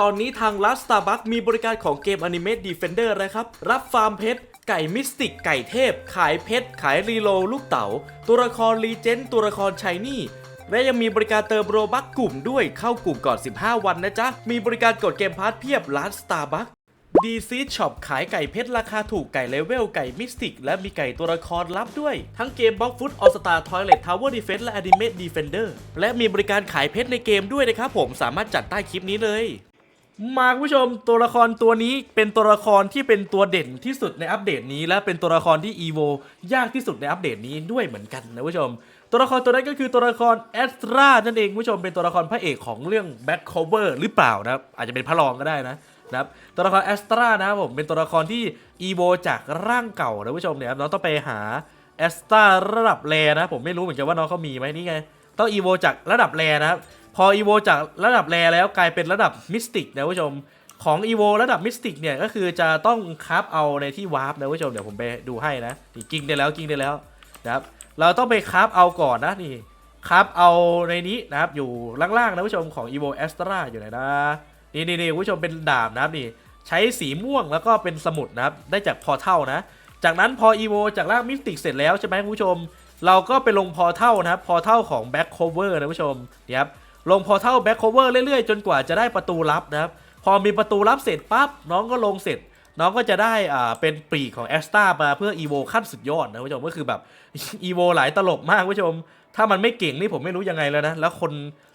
ตอนนี้ทางรัสตาร์บัคมีบริการของเกม Animate Defender นะครับ รับฟาร์มเพชรไก่มิสติก ไก่เทพ ขายเพชร ขายรีโลลูกเต๋า ตัวละครรีเจนตัวละครชายนี่ และยังมีบริการเติมโรบัคกลุ่มด้วยเข้ากลุ่มก่อน 15 วันนะจ๊ะ มีบริการกดเกมพาร์ทเพียบร้าน Starbucks ดีซีช็อปขายไก่เพชรราคาถูกไก่เลเวลไก่มิสติก และมีไก่ตัวละครลับด้วย ทั้งเกมบล็อกฟุตออสตาทอยเลททาวเวอร์ดีเฟนและอ n ิเม e ดีเฟนเดอร์และมีบริการขายเพชรในเกมด้วยนะครับผมสามารถจัดใต้คลิปนี้เลย มาคุณผู้ชมตัวละครตัวนี้เป็นตัวละครที่เป็นตัวเด่นที่สุดในอัปเดตนี้ และเป็นตัวละครที่อีโวยากที่สุดในอัปเดตนี้ด้วยเหมือนกันนะผู้ชม ตัวละครตัวนั้นก็คือตัวละครแอสตรานั่นเองคุณผู้ชมเป็นตัวละครพระเอกของเรื่องแบ็คโคเวอร์หรือเปล่านะครับอาจจะเป็นพระรองก็ได้นะนะครับตัวละครแอสตรานะครับผมเป็นตัวละครที่อีโวจากร่างเก่านะผู้ชมเนี่ยน้องต้องไปหาแอสตราระดับแรนะผมไม่รู้เหมือนกันว่าน้องเขามีไหมนี่ไงต้องอีโวจากระดับแรนะครับ พออีโวจากระดับแรแล้วกลายเป็นระดับมิสติกนะผู้ชม ของอีโวระดับมิสติกเนี่ยก็คือจะต้องคราฟเอาในที่วาร์ปนะผู้ชมเดี๋ยวผมไปดูให้นะนี่กิ้งได้แล้วกิ้งได้แล้วนะครับเราต้องไปคราฟเอาก่อนนะนี่คราฟเอาในนี้นะครับอยู่ล่างๆนะผู้ชมของ evo astra อยู่ไหนนะนี่นี่นี่ผู้ชมเป็นดาบนะครับนี่ใช้สีม่วงแล้วก็เป็นสมุดนะครับได้จากพอเท่านะ จากนั้นพอ evo จากร่างมิสติกเสร็จแล้วใช่ไหมคุณผู้ชม เราก็ไปลงพอเท่านะครับพอเท่าของ back cover นะผู้ชมนี่ครับ ลงพอเท่า back cover เรื่อยๆ จนกว่าจะได้ประตูลับนะครับ พอมีประตูลับเสร็จปั๊บน้องก็ลงเสร็จ น้องก็จะได้อ่าเป็นปีกของแอสตามาเพื่ออีโวขั้นสุดยอดนะผู้ชมก็คือแบบอีโวหลายตลกมากผู้ชม ถ้ามันไม่เก่งนี่ผมไม่รู้ยังไงแล้วนะ แล้วคน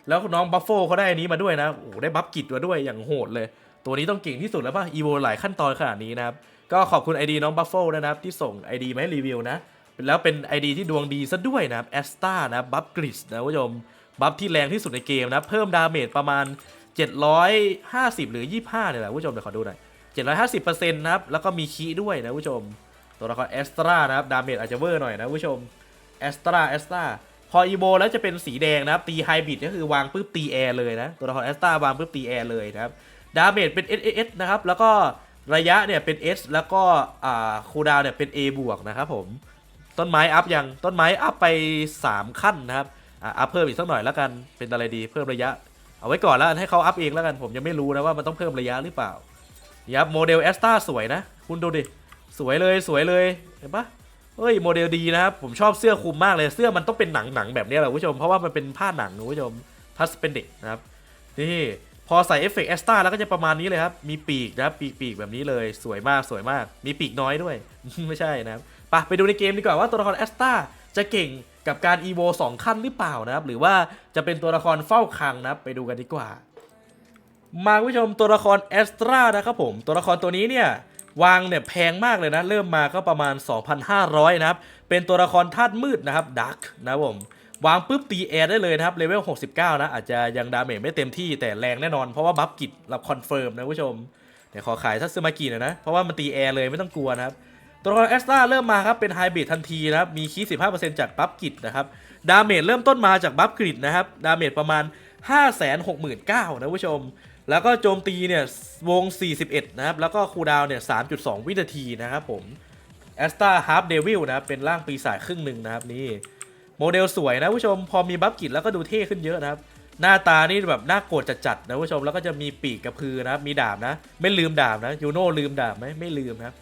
แล้วน้องบัฟโฟเขาได้อันนี้มาด้วยนะโอ้ได้บัฟกิจมาด้วยอย่างโหดเลย ตัวนี้ต้องเก่งที่สุดแล้วป่ะอีโวหลายขั้นตอนขนาดนี้นะครับก็ขอบคุณ ID น้องบัฟโฟนะครับที่ส่ง ID มาให้รีวิวนะแล้วเป็น ID ที่ดวงดีซะด้วยนะครับแอสตานะบัฟกริสนะผู้ชม บัฟที่แรงที่สุดในเกมนะ เพิ่มดาเมจประมาณ 750 หรือ 25เนี่ยแหละผู้ชมเดี๋ยวขอดูหน่อย 750%นะครับ แล้วก็มีคีด้วยนะผู้ชม ตัวละครแอสตรานะครับ ดาเมจอาจจะเวอร์หน่อยนะผู้ชมแอสตราแอสตราพออีโบแล้วจะเป็นสีแดงนะครับ ตีไฮบิดก็คือวางปุ๊บตีแอร์เลยนะ ตัวละครแอสตราวางปุ๊บตีแอร์เลยนะครับ ดาเมจเป็น S S นะครับ แล้วก็ระยะเนี่ยเป็น S แล้วก็อ่าคูลดาวเนี่ยเป็น A บวกนะครับผม ต้นไม้อัพยัง ต้นไม้อัพไป 3 ขั้นนะครับ อะอัพเพิ่มอีกสักหน่อยแล้วกันเป็นอะไรดีเพิ่มระยะ เอาไว้ก่อนแล้วให้เขาอัพเองแล้วกันผมยังไม่รู้นะว่ามันต้องเพิ่มระยะหรือเปล่านี่ครับโมเดลแอสตาสวยนะ คุณดูดิ สวยเลยสวยเลยเห็นปะเฮ้ยโมเดลดีนะครับผมชอบเสื้อคลุมมากเลยเสื้อมันต้องเป็นหนังหนังแบบนี้แหละคุณผู้ชมเพราะว่ามันเป็นผ้าหนังคุณผู้ชมพัสเป็นเด็กนะครับนี่พอใส่เอฟเฟกต์แอสตาแล้วก็จะประมาณนี้เลยครับ มีปีกนะครับปีกปีกแบบนี้เลยสวยมากสวยมาก มีปีกน้อยด้วย ไม่ใช่นะครับไปไปดูในเกมดีกว่าว่าตัวละครแอสตาจะเก่ง กับการอีโวสองขั้นหรือเปล่านะครับ หรือว่าจะเป็นตัวละครเฝ้าคังนะครับไปดูกันดีกว่า มาผู้ชมตัวละครแอสตรานะครับผม ตัวละครตัวนี้เนี่ยวางเนี่ยแพงมากเลยนะ เริ่มมาก็ประมาณ 2,500 นะครับ เป็นตัวละครธาตุมืดนะครับดักนะครับผมวางปุ๊บตีแอร์ได้เลยนะครับเลเวล 69 นะ อาจจะยังดาเมจไม่เต็มที่แต่แรงแน่นอน เพราะว่าบัฟกิจรับคอนเฟิร์มนะผู้ชมเดี๋ยวขอขายทัศมากิหน่ะนะ เพราะว่ามันตีแอร์เลยไม่ต้องกลัวนะครับ ตัวละครแอสตาเริ่มมาครับเป็นไฮบริดทันทีนะครับ มีคีย์15%จากบัฟกิจนะครับ ดาเมจเริ่มต้นมาจากบัฟกิดนะครับ ดาเมจประมาณ569,000นเก้านะผู้ชม แล้วก็โจมตีเนี่ยวง 41 นะครับ แล้วก็คูดาวเนี่ย3.2 วินาทีนะครับผมแอสตาฮาร์ d เดวิลนะครับเป็นร่างปีศาจครึ่งหนึ่งนะครับนี่โมเดลสวยนะผู้ชม พอมีบัฟกิจแล้วก็ดูเท่ขึ้นเยอะนะครับหน้าตานี่แบบน่าโกรธจัดๆนะผู้ชมแล้วก็จะมีปีกกระพือนะครับมีดาบนะ ไม่ลืมดาบนะยูโน่ลืมดาบไหมไม่ลืมครับ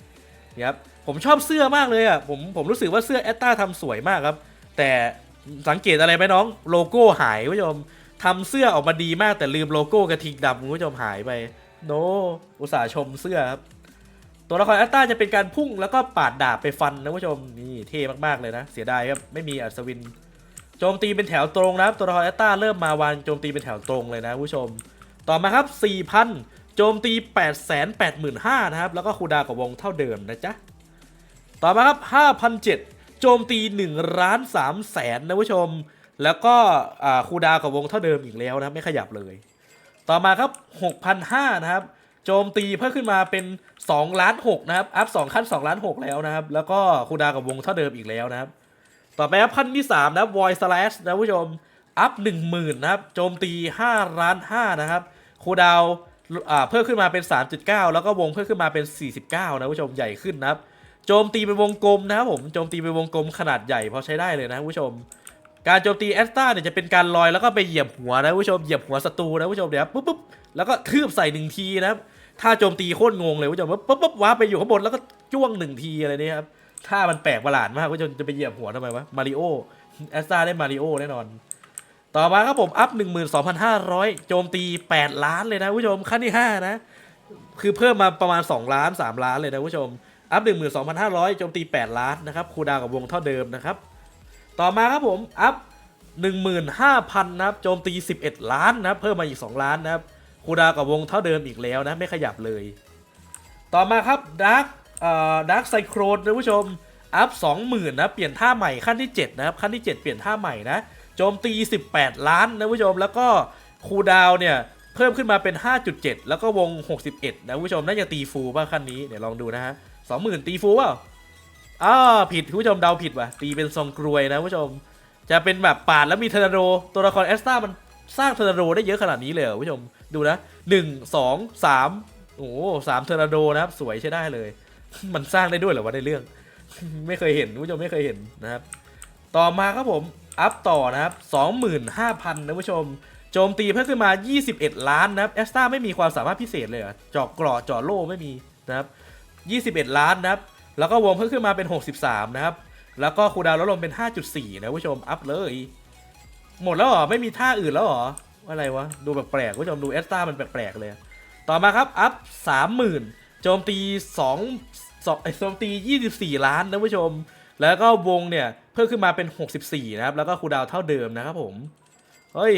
นี่ครับผมชอบเสื้อมากเลยอะผมผมรู้สึกว่าเสื้อแอตตาทำสวยมากครับ แต่สังเกตอะไรไหมน้องโลโก้หายคุณผู้ชมทำเสื้อออกมาดีมากแต่ลืมโลโก้กระทิงดำคุณผู้ชมหายไปโนอุตส่าห์ชมเสื้อครับ ตัวละครแอตตาจะเป็นการพุ่งแล้วก็ปาดดาบไปฟันนะผู้ชมนี่เท่มากๆเลยนะ เสียดายครับไม่มีอัศวินโจมตีเป็นแถวตรงนะครับตัวละครแอตตาเริ่มมาวางโจมตีเป็นแถวตรงเลยนะผู้ชม ต่อมาครับ4,000 โจมตี 885,000นะครับ แล้วก็คูดากับวงเท่าเดิมนะจ๊ะ ต่อมาครับ5,007 โจมตี1ล้าน3แสนนะผู้ชม แล้วก็คูดากับวงเท่าเดิมอีกแล้วนะไม่ขยับเลย ต่อมาครับ6,005นะครับ โจมตีเพิ่มขึ้นมาเป็น2ล้าน6นะครับ อัพ2ขั้น2ล้าน6แล้วนะครับ แล้วก็คูดากับวงเท่าเดิมอีกแล้วนะครับ ต่อไปครับขั้นที่3นะครับ void slash นะผู้ชม อัพ 10,000นะครับ โจมตี5ล้าน5นะครับคูดาวน์อ่า เพิ่มขึ้นมาเป็น 3.9 แล้วก็วงเพิ่มขึ้นมาเป็น 49 นะผู้ชมใหญ่ขึ้นนะครับโจมตีเป็นวงกลมนะครับผมโจมตีเป็นวงกลมขนาดใหญ่พอใช้ได้เลยนะผู้ชม การโจมตีแอสตาเนี่ยจะเป็นการลอยแล้วก็ไปเหยียบหัวนะผู้ชมเหยียบหัวศัตรูนะผู้ชมเดี๋ยวปุ๊บปุ๊บแล้วก็ทืบใส่หนึ่งทีนะครับถ้าโจมตีโคตรงงเลยผู้ชมปุ๊บปุ๊บว้าไปอยู่ข้างบนแล้วก็จ้วงหนึ่งทีอะไรนี่ครับถ้ามันแปลกประหลาดมากผู้ชมจะไปเหยียบหัวทำไมวะมาริโอแอสตาได้มาริโอแน่นอน ต่อมาครับผมอัพ 12,500 โจมตี 8 ล้านเลยนะผู้ชมขั้นที่ 5 นะ คือเพิ่มมาประมาณ 2 ล้าน 3 ล้านเลยนะผู้ชม อัพ 12,500 โจมตี 8 ล้านนะครับคูดาวกับวงเท่าเดิมนะครับ ต่อมาครับผมอัพ 15,000นะครับโจมตี 11 ล้านนะเพิ่มมาอีก 2 ล้านนะครับคูดาวกับวงเท่าเดิมอีกแล้วนะไม่ขยับเลย ต่อมาครับดักเอ่อดักไซโครนนะผู้ชมอัพ 20,000นะเปลี่ยนท่าใหม่ขั้นที่7นะครับขั้นที่ 7 เปลี่ยนท่าใหม่นะ โจมตี 18 ล้านนะผู้ชม แล้วก็คูดาวเนี่ยเพิ่มขึ้นมาเป็น 5.7 แล้วก็วง 61 นะผู้ชมน่าจะตีฟูลป่ะขั้นนี้เดี๋ยวลองดูนะฮะ20,000 ตีฟูลเปล่าอ้าผิดผู้ชมเดาผิดว่ะตีเป็นทรงกรวยนะผู้ชม จะเป็นแบบปาดแล้วมีเทอร์นาโดตัวละครแอสตามันสร้างเทอร์นาโดได้เยอะขนาดนี้เลยเหรอผู้ชมดูนะ 1 2 3 โอ้สามเทอร์นาโดนะครับสวยใช้ได้เลย มันสร้างได้ด้วยเหรอวะในเรื่อง ไม่เคยเห็นผู้ชมไม่เคยเห็นนะครับ ต่อมาครับผม อัพต่อนะครับ 25,000นะผู้ชม โจมตีเพิ่มขึ้นมา 21 ล้านนะครับแอสตาไม่มีความสามารถพิเศษเลยอเจาะเกราะเจาะโล่ไม่มีนะครับ21 ล้านนะครับ แล้วก็วงเพิ่มขึ้นมาเป็น 63 นะครับ แล้วก็คูดาวลดลงเป็น 5.4 นะผู้ชม อัพเลย หมดแล้วเหรอ ไม่มีท่าอื่นแล้วเหรอ อะไรวะ ดูแปลกๆผู้ชม ดูแอสตามันแปลกๆเลย ต่อมาครับ อัพ 30,000 โจมตี 2 2ไอ้โจมตี 24 ล้านนะผู้ชม แล้วก็วงเนี่ย พิ่มขึ้นมาเป็น 64 นะครับ แล้วก็คูดาวเท่าเดิมนะครับผม เฮ้ย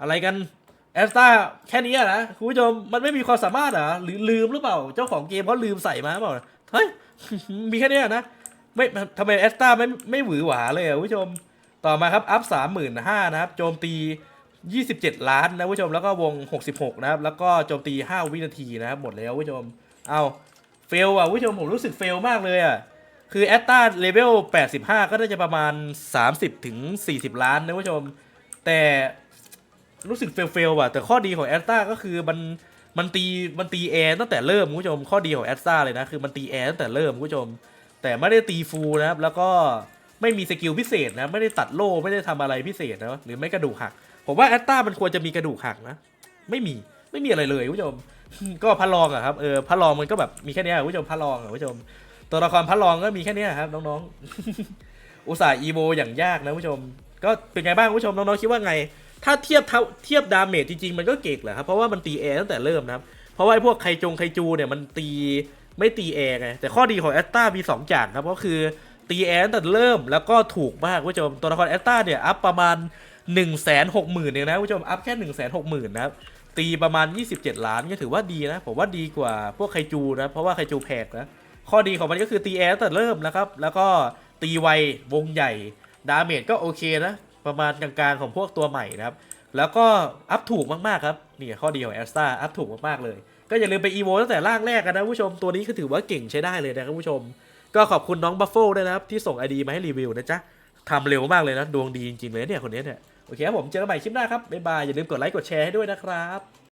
อะไรกัน แอสตาแค่นี้อะนะคุณผู้ชม มันไม่มีความสามารถเหรอหรือลืมหรือเปล่า เจ้าของเกมเขาลืมใส่มาเปล่า เฮ้ย มีแค่นี้นะ ไม่ทำไมแอสตาไม่ไม่หวือหวาเลยอะคุณผู้ชม ต่อมาครับ อัพ 35,000 นะครับ โจมตี 27 ล้านนะผู้ชม แล้วก็วง 66 นะครับ แล้วก็โจมตี 5 วินาทีนะครับ หมดแล้วผู้ชม เอาเฟลอะผู้ชม ผมรู้สึกเฟลมากเลยอะ คือแอตตาเลเวล85 ก็น่าจะประมาณ 30ถึง40 ล้านนะผู้ชม แต่รู้สึกเฟลเฟลว่ะแต่ข้อดีของแอตตาก็คือมันมันตีมันตีแอร์ตั้งแต่เริ่มคุณผู้ชม ข้อดีของแอตตาเลยนะ คือมันตีแอร์ตั้งแต่เริ่มคุณผู้ชม แต่ไม่ได้ตีฟูลนะครับ แล้วก็ไม่มีสกิลพิเศษนะ ไม่ได้ตัดโล่ไม่ได้ทำอะไรพิเศษนะหรือไม่กระดูกหัก ผมว่าแอตตามันควรจะมีกระดูกหักนะ ไม่มีไม่มีอะไรเลยคุณผู้ชม ก็พระรองอะครับเออพระรองมันก็แบบมีแค่นี้ผู้ชมพระรองอะผู้ชม ตัวละครพระรองก็มีแค่นี้ครับน้องๆ อุตส่าห์อีโวอย่างยากนะผู้ชม ก็เป็นไงบ้างผู้ชมน้องๆคิดว่าไง ถ้าเทียบเท่าเทียบดาเมจจริงๆมันก็เก่งแหละครับเพราะว่ามันตีแอร์ตั้งแต่เริ่มนะครับ เพราะว่าพวกไคจงไคจูเนี่ยมันตีไม่ตีแอร์ไงแต่ข้อดีของแอตตามีสองอย่างครับก็คือตีแอร์ตั้งแต่เริ่มแล้วก็ถูกมากผู้ชมตัวละครแอตตาเนี่ยอัพประมาณ1 6 0 0 0 0เนี่ยนะผู้ชมอัพแค่1 6 0 0 0 0นะครับตีประมาณ 27 ล้านก็ถือว่าดีนะ ผมว่าดีกว่าพวกไคจูนะ เพราะว่าไคจูแพกนะ ข้อดีของมันก็คือตีแอร์ตั้งแต่เริ่มนะครับ แล้วก็ตีไววงใหญ่ ดาเมจก็โอเคนะ ประมาณกลางๆของพวกตัวใหม่นะครับ แล้วก็อัพถูกมากๆครับ นี่ข้อดีของแอสตาอัพถูกมากๆเลย ก็อย่าลืมไปอีโวตั้งแต่ร่างแรกกันนะผู้ชม ตัวนี้คือถือว่าเก่งใช้ได้เลยนะครับผู้ชม ก็ขอบคุณน้องบัฟเฟิลด้วยนะครับ ที่ส่งไอดีมาให้รีวิวนะจ๊ะทำเร็วมากเลยนะ ดวงดีจริงๆเลยเนี่ยคนนี้เนี่ย โอเคครับผม เจอกันใหม่คลิปหน้าครับ บ๊ายบาย อย่าลืมกดไลค์ กดแชร์ให้ด้วยนะครับ